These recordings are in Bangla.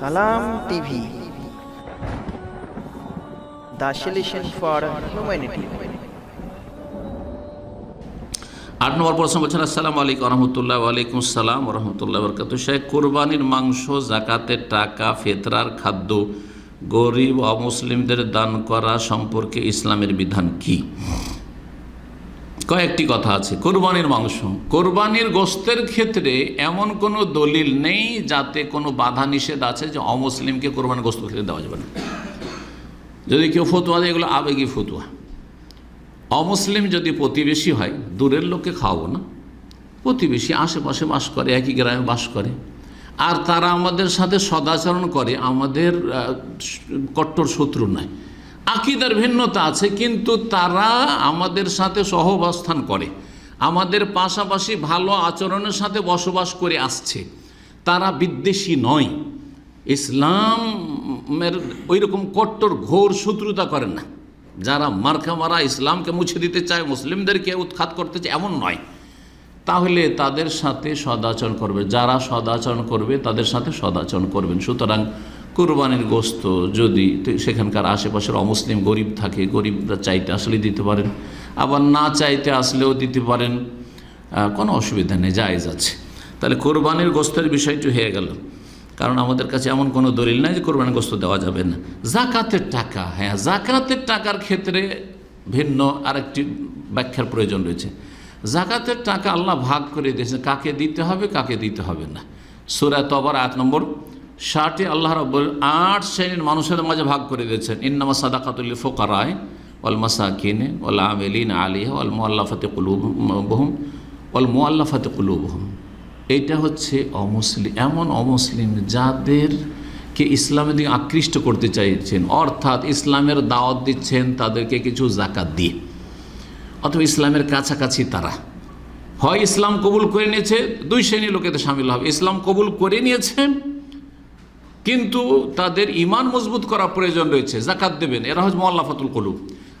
সালাম TV. The solution for humanity. আট নম্বর প্রশ্ন বলছেন, আসসালামু আলাইকুম রহমতুল্লাহ ওয়ালাইকুম আসসালাম রহমতুল্লাহ বরকাত শেখ, কোরবানির মাংস, জাকাতের টাকা, ফেতরার খাদ্য, গরিব অমুসলিমদের দান করা সম্পর্কে ইসলামের বিধান কি? কয়েকটি কথা আছে। কোরবানির মাংস। কোরবানির গোস্তের ক্ষেত্রে এমন কোনো দলিল নেই যাতে কোনো বাধা নিষেধ আছে যে অমুসলিমকে কোরবানির গোস্ত খেতে দেওয়া যাবে না। যদি কেউ ফতুয়া দেয়, এগুলো আবেগী ফতুয়া। অমুসলিম যদি প্রতিবেশী হয়, দূরের লোককে খাওয়াবো না। প্রতিবেশী আশেপাশে বাস করে, একই গ্রামে বাস করে। আর তারা আমাদের সাথে সদাচরণ করে, আমাদের কট্টর শত্রু নয়। আকিদার ভিন্নতা আছে, কিন্তু তারা আমাদের সাথে সহবস্থান করে। আমাদের পাশাপাশি ভালো আচরণের সাথে বসবাস করে আসছে। তারা বিদ্বেষী নয়। ইসলামের ওই রকম কট্টর ঘোর শত্রুতা করেন না। যারা মার্কা মারা ইসলামকে মুছে দিতে চায়, মুসলিমদেরকে উৎখাত করতে চায়, এমন নয়। তাহলে তাদের সাথে সদাচরণ করবে। যারা সদাচরণ করবে, তাদের সাথে সদাচরণ করবেন। সুতরাং কোরবানির গোস্ত যদি সেখানকার আশেপাশের অমুসলিম গরিব থাকে, গরিবরা চাইতে আসলে দিতে পারেন, আবার না চাইতে আসলেও দিতে পারেন কোনো অসুবিধা নেই, জায়েজ আছে। তাহলে কোরবানির গোস্তের বিষয়টি হয়ে গেল। কারণ আমাদের কাছে এমন কোনো দলিল নাই যে কোরবানির গোস্ত দেওয়া যাবে না। জাকাতের টাকা হ্যাঁ জাকাতের টাকার ক্ষেত্রে ভিন্ন আরেকটি ব্যাখ্যার প্রয়োজন রয়েছে। জাকাতের টাকা আল্লাহ ভাগ করে দিয়েছে কাকে দিতে হবে, কাকে দিতে হবে না। সুরা তবর আট নম্বর ষাটে আল্লাহ রব্বুল আট শ্রেণির মানুষের মাঝে ভাগ করে দিয়েছেন। ইন্নামা সাদাকাতুল ফোকারায় ওয়াল মাসাকিনে ওয়াল আমেলিন আলিহ ওয়াল মোয়াল্লাফাতে কুলুবহুম ওয়াল মোয়াল্লাফাতে কুলুবহুম। এইটা হচ্ছে অমুসলিম এমন অমুসলিম যাদেরকে ইসলামের দিকে আকৃষ্ট করতে চাইছেন, অর্থাৎ ইসলামের দাওয়াত দিচ্ছেন তাদেরকে কিছু জাকাত দিয়ে। অথবা ইসলামের কাছাকাছি তারা। হয় ইসলাম কবুল করে নিয়েছে, দুই শ্রেণির লোকেতে সামিল হবে। ইসলাম কবুল করে নিয়েছে কিন্তু তাদের ইমান মজবুত করা প্রয়োজন রয়েছে জাকাত দেবেন। এরা হচ্ছে মোল্লাফাতুল কলুব।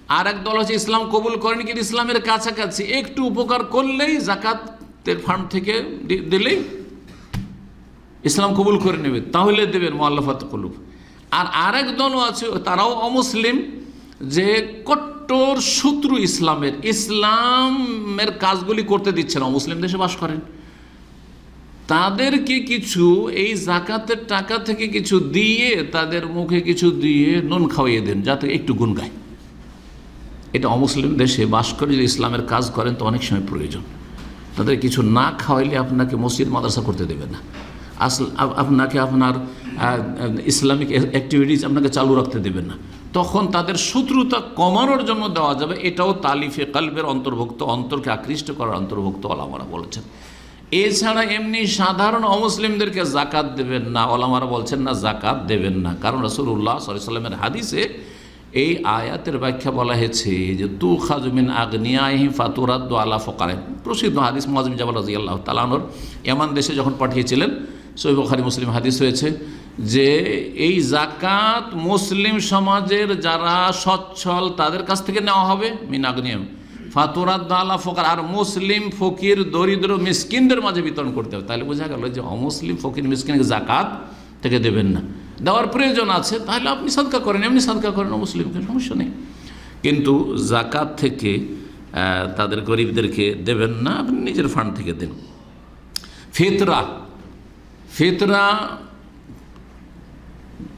আর এক দল হচ্ছে ইসলাম কবুল করেন, কিন্তু ইসলামের কাছাকাছি। একটু উপকার করলেই জাকাতের ফান্ড থেকে দিলেই ইসলাম কবুল করে নেবে। তাহলে দেবেন মোয়াল্লাফাত কলুব। আর আরেক দলও আছে, তারাও অমুসলিম, যে কট্টর শত্রু ইসলামের। ইসলামের কাজগুলি করতে দিচ্ছে না। মুসলিম দেশে বাস করেন। তাদেরকে কিছু, এই জাকাতের টাকা থেকে কিছু দিয়ে তাদের মুখে কিছু দিয়ে নুন খাওয়িয়ে দেন, যাতে একটু গুণ গায়। এটা অমুসলিম দেশে বাস করে, যদি ইসলামের কাজ করেন, তো অনেক সময় প্রয়োজন। তাদের কিছু না খাওয়াইলে আপনাকে মসজিদ, মাদ্রাসা করতে দেবে না। আসল আপনাকে আপনার ইসলামিক অ্যাক্টিভিটিস আপনাকে চালু রাখতে দেবে না। তখন তাদের শত্রুতা কমানোর জন্য দেওয়া যাবে। এটাও তালিফে কালবের অন্তর্ভুক্ত, অন্তরকে আকৃষ্ট করার অন্তর্ভুক্ত ওলামারা বলেছেন। এছাড়া এমনি সাধারণ অমুসলিমদেরকে জাকাত দেবেন না, ওলামারা বলছেন না জাকাত দেবেন না। কারণ রসুল্লাহ সাল্লামের হাদিসে এই আয়াতের ব্যাখ্যা বলা হয়েছে যে তু খাজমিন আগ্নিয়াহি ফাতুরাদ্দ আলা ফকারে প্রসিদ্ধ হাদিস মজম জাবাল রাজি আল্লাহ তালানোর এমন দেশে যখন পাঠিয়েছিলেন সৈব খারি মুসলিম হাদিস হয়েছে যে, এই জাকাত মুসলিম সমাজের যারা সচ্ছল তাদের কাছ থেকে নেওয়া হবে, মিন আগ্নিয়াম ফাতুরাদ্দ আলা ফকার, আর মুসলিম ফকির, দরিদ্র মিসকিনদের মাঝে বিতরণ করতে হবে। তাহলে বোঝা গেল যে অমুসলিম ফকির মিসকিনকে জাকাত থেকে দেবেন না। দেওয়ার প্রয়োজন আছে, তাহলে আপনি সাদকা করেন, এমনি সাদকা করেন মুসলিমকে সমস্যা নেই। কিন্তু জাকাত থেকে তাদের গরিবদেরকে দেবেন না, আপনি নিজের ফান্ড থেকে দেন। ফেতরা ফেতরা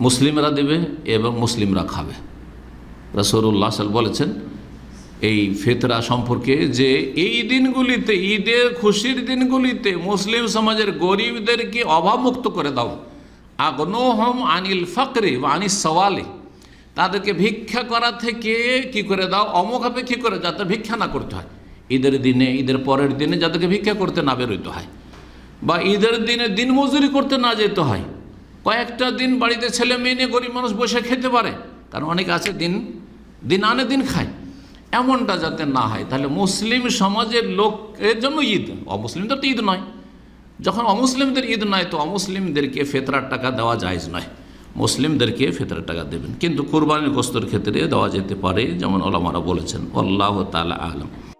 মুসলিমরা দেবে এবং মুসলিমরা খাবে। রসরুল্লাহ সাল বলেছেন এই ফেতরা সম্পর্কে যে এই দিনগুলিতে, ঈদের খুশির দিনগুলিতে মুসলিম সমাজের গরিবদেরকে অভাবমুক্ত করে দাও। আগনোহম আনিল ফকরে বা আনিস সওয়ালে। তাদেরকে ভিক্ষা করা থেকে কি করে দাও? অমোঘাপেক্ষী করে? যাতে ভিক্ষা না করতে হয়। ঈদের দিনে, ঈদের পরের দিনে যাদেরকে ভিক্ষা করতে না বেরোতে হয় বা ঈদের দিনে দিন মজুরি করতে না যেতে হয়। কয়েকটা দিন বাড়িতে ছেলে মেয়ে নিয়ে গরিব মানুষ বসে খেতে পারে। কারণ অনেক আছে দিন দিন আনে, দিন খায়। এমনটা যাতে না হয়। তাহলে মুসলিম সমাজের লোকের জন্য ঈদ। অমুসলিমদের তো ঈদ নয়। যখন অমুসলিমদের ঈদ নয়, তো অমুসলিমদেরকে ফেতরার টাকা দেওয়া জায়জ নয়। মুসলিমদেরকে ফেতরার টাকা দেবেন। কিন্তু কোরবানির গোস্তর ক্ষেত্রে দেওয়া যেতে পারে, যেমন ওলামারা বলেছেন আল্লাহ তালা আলম।